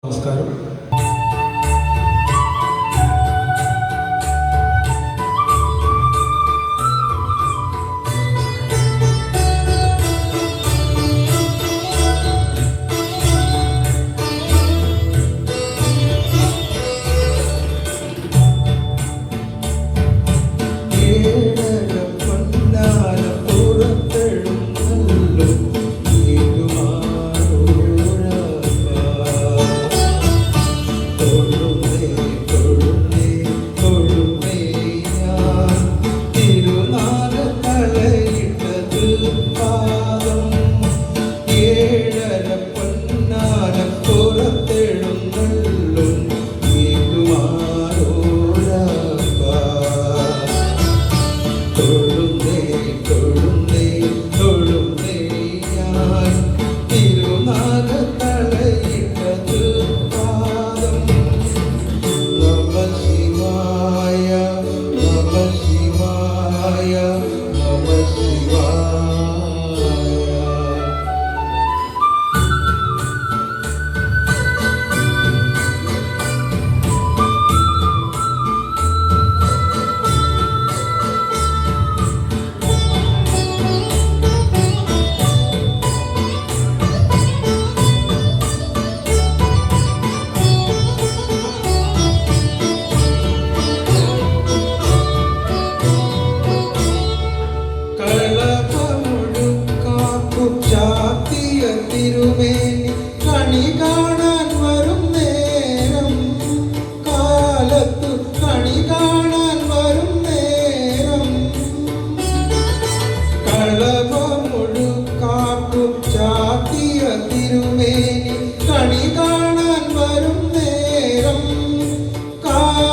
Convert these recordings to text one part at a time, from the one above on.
Oscar,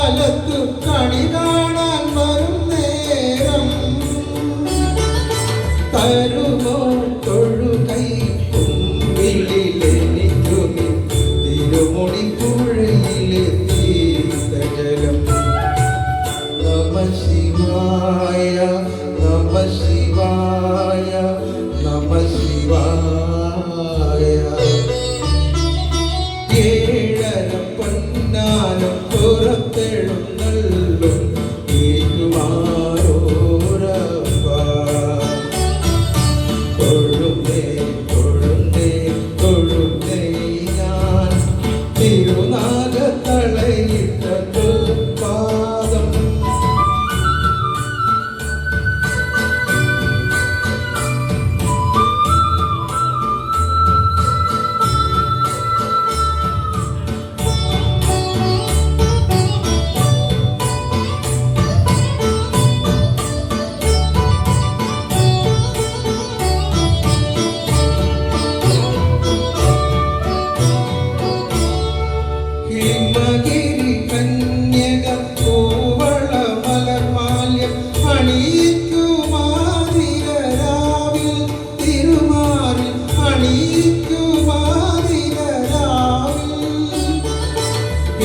കാലത്തു കണിത 태어나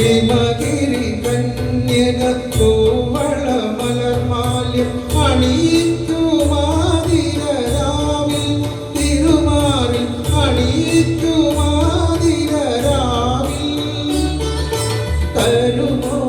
ഹിമഗിരി കന്യക കോവള മലർമാല്യം അണിയിക്കുമാതിരാവിൽ തിരുമാറിൽ അണിയിക്കുമാതിരാവിൽ തരുമോ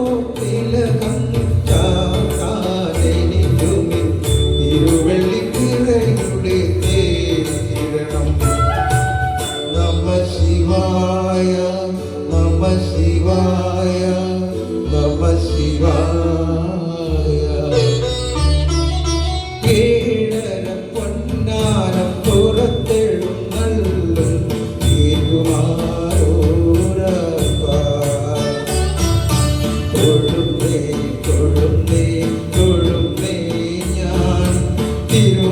inteiro